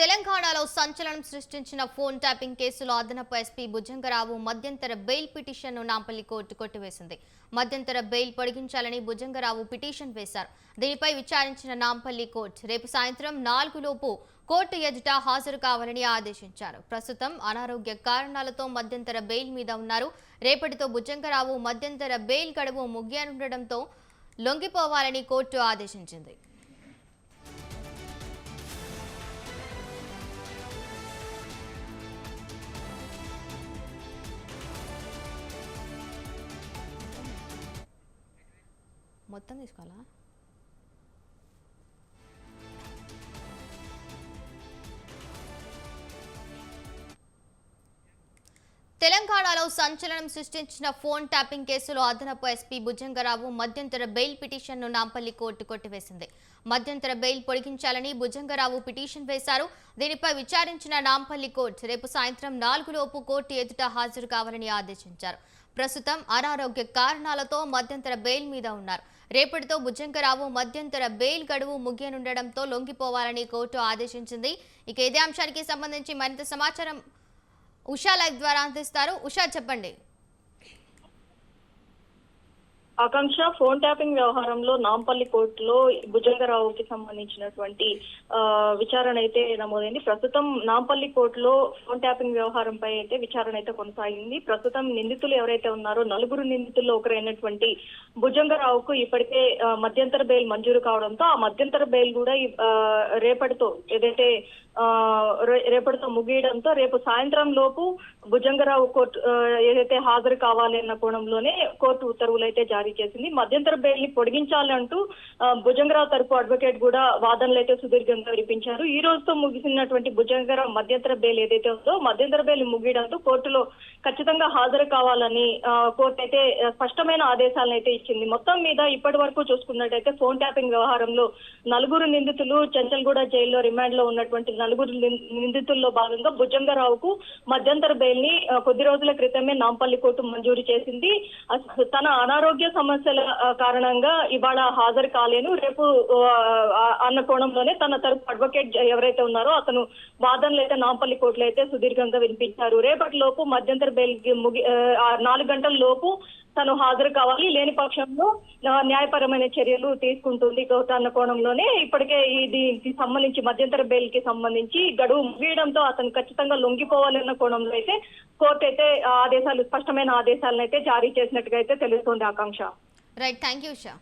తెలంగాణలో సంచలనం సృష్టించిన ఫోన్ ట్యాపింగ్ కేసులో అదనపు ఎస్పీ భుజంగరావు మధ్యంతర బెయిల్ పిటిషన్ను నాంపల్లి కోర్టు కొట్టివేసింది. మధ్యంతర బెయిల్ పొడిగించాలని భుజంగరావు పిటిషన్ వేశారు. దీనిపై విచారించిన నాంపల్లి కోర్టు రేపు సాయంత్రం నాలుగులోపు కోర్టు ఎదుట హాజరు కావాలని ఆదేశించారు. ప్రస్తుతం అనారోగ్య కారణాలతో మధ్యంతర బెయిల్ మీద ఉన్నారు. రేపటితో భుజంగరావు మధ్యంతర బెయిల్ గడువు ముగియనుండటంతో లొంగిపోవాలని కోర్టు ఆదేశించింది. మొత్తం తీసుకోవాలా? తెలంగాణలో సంచలనం సృష్టించిన ఫోన్ ట్యాపింగ్ కేసులో అదనపు ఎస్పీ భుజంగరావు మధ్యంతర బెయిల్ పిటిషన్ను నాంపల్లి కోర్టు కొట్టివేసింది. మధ్యంతర బెయిల్ పొడిగించాలని భుజంగరావు పిటిషన్ వేశారు. దీనిపై విచారించిన నాంపల్లి కోర్టు రేపు సాయంత్రం నాలుగులోపు కోర్టు ఎదుట హాజరు కావాలని ఆదేశించారు. ప్రస్తుతం అనారోగ్య కారణాలతో మధ్యంతర బెయిల్ మీద ఉన్నారు. రేపటితో భుజంగరావు మధ్యంతర బెయిల్ గడువు ముగియనుండడంతో లొంగిపోవాలని కోర్టు ఆదేశించింది. ఇక ఇదే అంశానికి సంబంధించి మరింత సమాచారం ఉషా లైవ్ ద్వారా అందిస్తారు. ఉషా చెప్పండి. ఆకాంక్ష ఫోన్ ట్యాపింగ్ వ్యవహారంలో నాంపల్లి కోర్టులో భుజంగరావుకి సంబంధించినటువంటి ఆ, విచారణ అయితే నమోదైంది. ప్రస్తుతం నాంపల్లి కోర్టులో ఫోన్ ట్యాపింగ్ వ్యవహారంపై అయితే విచారణ అయితే కొనసాగింది. ప్రస్తుతం నిందితులు ఎవరైతే ఉన్నారో నలుగురు నిందితుల్లో ఒకరైనటువంటి భుజంగరావుకు ఇప్పటికే మధ్యంతర బెయిల్ మంజూరు కావడంతో ఆ మధ్యంతర బెయిల్ కూడా రేపటితో ఏదైతే రేపటితో ముగియడంతో రేపు సాయంత్రం లోపు భుజంగరావు కోర్టు ఏదైతే హాజరు కావాలి అన్న కోణంలోనే కోర్టు ఉత్తర్వులు అయితే జారీ చేసింది. మధ్యంతర బెయిల్ని పొడిగించాలంటూ భుజంగరావు తరపు అడ్వకేట్ కూడా వాదనలు అయితే సుదీర్ఘంగా వినిపించారు. ఈ రోజుతో ముగిసినటువంటి భుజంగరావు మధ్యంతర బెయిల్ ఏదైతే ఉందో మధ్యంతర బెయిల్ ముగియడంతో కోర్టులో ఖచ్చితంగా హాజరు కావాలని ఆ, కోర్టు అయితే స్పష్టమైన ఆదేశాలను అయితే ఇచ్చింది. మొత్తం మీద ఇప్పటి వరకు చూసుకున్నట్టయితే ఫోన్ ట్యాపింగ్ వ్యవహారంలో నలుగురు నిందితులు చంచల్గూడ జైల్లో రిమాండ్లో ఉన్నటువంటి నలుగురు నిందితుల్లో భాగంగా భుజంగరావుకు మధ్యంతర బెయిల్ని కొద్ది రోజుల క్రితమే నాంపల్లి కోర్టు మంజూరు చేసింది. తన అనారోగ్య సమస్యల కారణంగా ఇవాళ హాజరు కాలేను. రేపు అన్న కోణంలోనే తన తరపు అడ్వకేట్ ఎవరైతే ఉన్నారో అతను వాదనలు అయితే నాంపల్లి కోర్టులో అయితే సుదీర్ఘంగా వినిపించారు. రేపటి లోపు మధ్యంతర బెయిల్కి ముగి నాలుగు గంటల లోపు తను హాజరు కావాలి లేని పక్షంలో న్యాయపరమైన చర్యలు తీసుకుంటుంది కోర్టు అన్న కోణంలోనే. ఇప్పటికే ఈ దీనికి సంబంధించి మధ్యంతర బెయిల్కి సంబంధించి గడువు ముగియడంతో అతను ఖచ్చితంగా లొంగిపోవాలన్న కోణంలో అయితే కోర్టు అయితే ఆదేశాలు స్పష్టమైన ఆదేశాలను అయితే జారీ చేసినట్టుగా అయితే తెలుస్తుంది Akanksha. Right thank you Usha